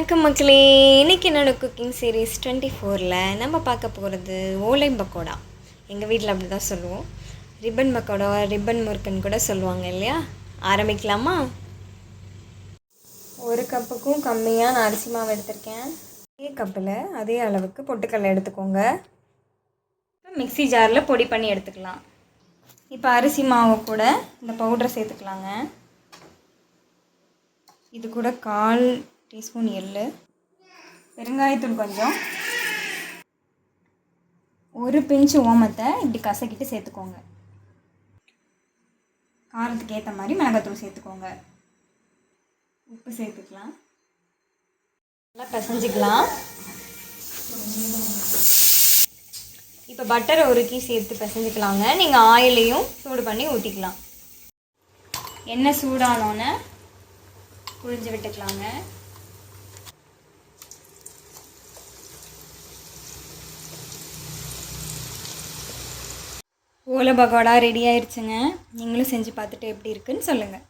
வணக்கம் மக்களே. இன்னைக்கு என்னோடய குக்கிங் சீரீஸ் டுவெண்ட்டி ஃபோரில் நம்ம பார்க்க போகிறது ஓலை பக்கோடா. எங்கள் வீட்டில் அப்படி தான் சொல்லுவோம். ரிப்பன் பக்கோடா ரிப்பன் முறுக்குன்னு கூட சொல்லுவாங்க இல்லையா? ஆரம்பிக்கலாமா? ஒரு கப்புக்கும் கம்மியாக நான் அரிசி மாவு எடுத்திருக்கேன். அதே கப்பில் அதே அளவுக்கு பொட்டுக்கடலை எடுத்துக்கோங்க. இப்போ மிக்ஸி ஜாரில் பொடி பண்ணி எடுத்துக்கலாம். இப்போ அரிசி மாவு கூட இந்த பவுடரை சேர்த்துக்கலாங்க. இது கூட கால் டீஸ்பூன் எள்ளு பெருங்காயத்தூள் கொஞ்சம் ஒரு பிஞ்சு ஓமத்தை இப்படி கசக்கிட்டு சேர்த்துக்கோங்க. காரத்துக்கு ஏற்ற மாதிரி மிளகாத்தூள் சேர்த்துக்கோங்க. உப்பு சேர்த்துக்கலாம். நல்லா பிசைஞ்சிக்கலாம். இப்போ பட்டரை உருக்கி சேர்த்து பிசைஞ்சிக்கலாங்க. நீங்கள் ஆயிலையும் சூடு பண்ணி ஊற்றிக்கலாம் எண்ணெய் சூடானோன்னே புழிஞ்சு விட்டுக்கலாங்க. ஓலை பகோடா ரெடி ஆயிடுச்சுங்க நீங்களும் செஞ்சு பார்த்துட்டு எப்படி இருக்குன்னு சொல்லுங்கள்